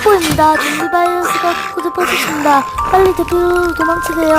속보입니다. 좀비 바이러스가 곳곳에 퍼졌습니다. 빨리 대피로 도망치세요.